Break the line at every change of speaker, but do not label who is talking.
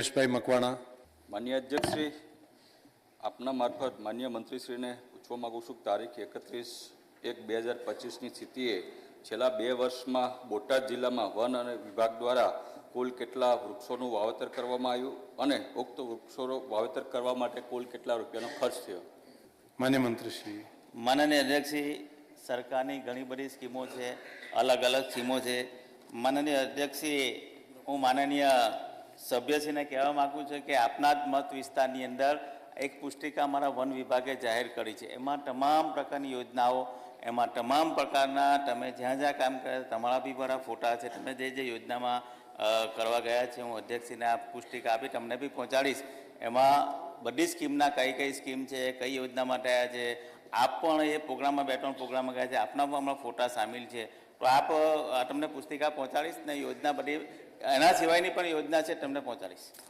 પરેશભાઈ મકવાણા.
માન્ય અધ્યક્ષશ્રી આપના મારફત માન્ય મંત્રીશ્રીને પૂછવા માગું છું કે તારીખ એકત્રીસ એક બે હજાર પચીસની સ્થિતિએ છેલ્લા બે વર્ષમાં બોટાદ જિલ્લામાં વન અને વિભાગ દ્વારા કુલ કેટલા વૃક્ષોનું વાવેતર કરવામાં આવ્યું અને ઉક્ત વૃક્ષોનું વાવેતર કરવા માટે કુલ કેટલા રૂપિયાનો ખર્ચ થયો?
માન્ય મંત્રીશ્રી.
માનનીય અધ્યક્ષશ્રી સરકારની ઘણી બધી સ્કીમો છે અલગ અલગ સ્કીમો છે. માનનીય અધ્યક્ષશ્રી હું માનનીય સભ્યશ્રીને કહેવા માગું છું કે આપના જ મત વિસ્તારની અંદર એક પુસ્તિકા અમારા વન વિભાગે જાહેર કરી છે. એમાં તમામ પ્રકારની યોજનાઓ, એમાં તમામ પ્રકારના તમે જ્યાં જ્યાં કામ કર્યા તમારા બી મારા ફોટા છે, તમે જે જે યોજનામાં કરવા ગયા છે, હું અધ્યક્ષને આ પુસ્તિકા આપી તમને બી પહોંચાડીશ. એમાં બધી સ્કીમના કઈ કઈ સ્કીમ છે, કઈ યોજના માટે આવ્યા છે આપ પણ એ પ્રોગ્રામમાં ત્રણ પ્રોગ્રામમાં ગયા છે. આપના પણ હમણાં ફોટા સામેલ છે. તો આપ તમને પુસ્તિકા પહોંચાડીશ ને યોજના બધી, એના સિવાયની પણ યોજના છે, તમને પહોંચાડીશ.